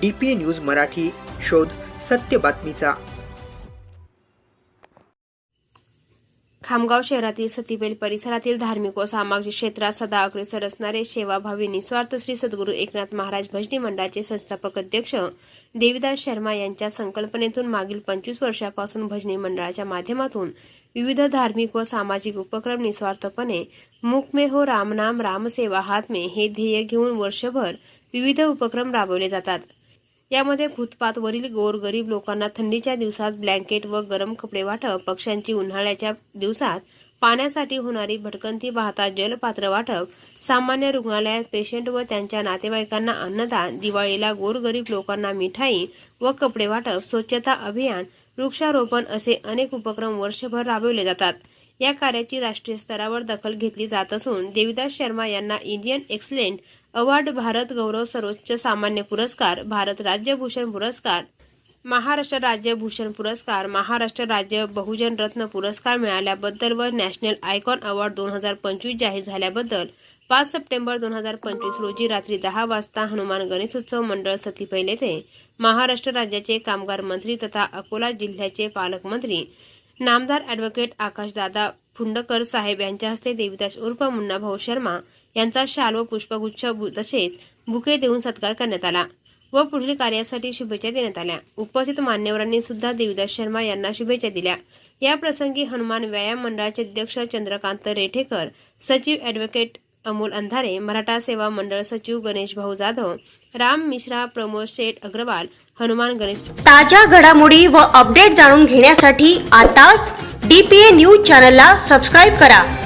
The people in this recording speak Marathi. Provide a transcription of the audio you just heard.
डी पी न्यूज मराठी शोध सत्य बातमीचा. खामगाव शहरातील सतीबेल परिसरातील धार्मिक व सामाजिक क्षेत्रात सदा अग्रेसर असणारे सेवाभावी निस्वार्थ श्री सद्गुरू एकनाथ महाराज भजनी मंडळाचे संस्थापक अध्यक्ष देविदास शर्मा यांच्या संकल्पनेतून मागील पंचवीस वर्षापासून भजनी मंडळाच्या माध्यमातून विविध धार्मिक व सामाजिक उपक्रम निस्वार्थपणे मुख हो रामनाम रामसेवा हात में हे ध्येय घेऊन वर्षभर विविध उपक्रम राबवले जातात. यामध्ये फुटपाथवरील गोरगरीब लोकांना थंडीच्या दिवसात ब्लँकेट व गरम कपडे वाटप पक्ष्यांची उन्हाळ्याच्या दिवसात पाण्यासाठी होणारी भटकंती पाहता जलपात्र वाटप सामान्य रुग्णालयात पेशंट व त्यांच्या नातेवाईकांना अन्नदान दिवाळीला गोरगरीब लोकांना मिठाई व कपडे वाटप स्वच्छता अभियान वृक्षारोपण असे अनेक उपक्रम वर्षभर राबवले जातात. या कार्याची राष्ट्रीय स्तरावर दखल घेतली जात असून देविदास शर्मा यांना Indian excellent award Bharat Gaurav सर्वोच्च सामान्य पुरस्कार भारत राज्य भूषण पुरस्कार महाराष्ट्र राज्य भूषण पुरस्कार महाराष्ट्र राज्य बहुजन रत्न पुरस्कार मिळाल्याबद्दल व नॅशनल आयकॉन अवॉर्ड दोन हजार पंचवीस जाहीर झाल्याबद्दल पाच सप्टेंबर दोन हजार पंचवीस रोजी रात्री दहा वाजता हनुमान गणेशोत्सव मंडळ सतीपहिले ते महाराष्ट्र राज्याचे कामगार मंत्री तथा अकोला जिल्ह्याचे पालकमंत्री नामदार ॲडव्होकेट आकाशदादा फुंडकर साहेब यांच्या हस्ते देविदास उर्फ मुन्नाभाऊ शर्मा यांचा शाल व पुष्पगुच्छ बु- तसेच बुके देऊन सत्कार करण्यात आला व पुढील कार्यासाठी शुभेच्छा देण्यात आल्या. उपस्थित मान्यवरांनी सुद्धा देविदास शर्मा यांना शुभेच्छा दिल्या. या प्रसंगी हनुमान व्यायाम मंडळाचे अध्यक्ष चंद्रकांत रेठेकर सचिव ॲडव्होकेट अमोल अंधारे मराठा सेवा मंडळ सचिव गणेश भाऊ जाधव राम मिश्रा प्रमोद शेठ अग्रवाल हनुमान गणेश ताज्या घडामोडी व अपडेट जाणून घेण्यासाठी आताच डी पी ए न्यूज चॅनलला सबस्क्राईब करा.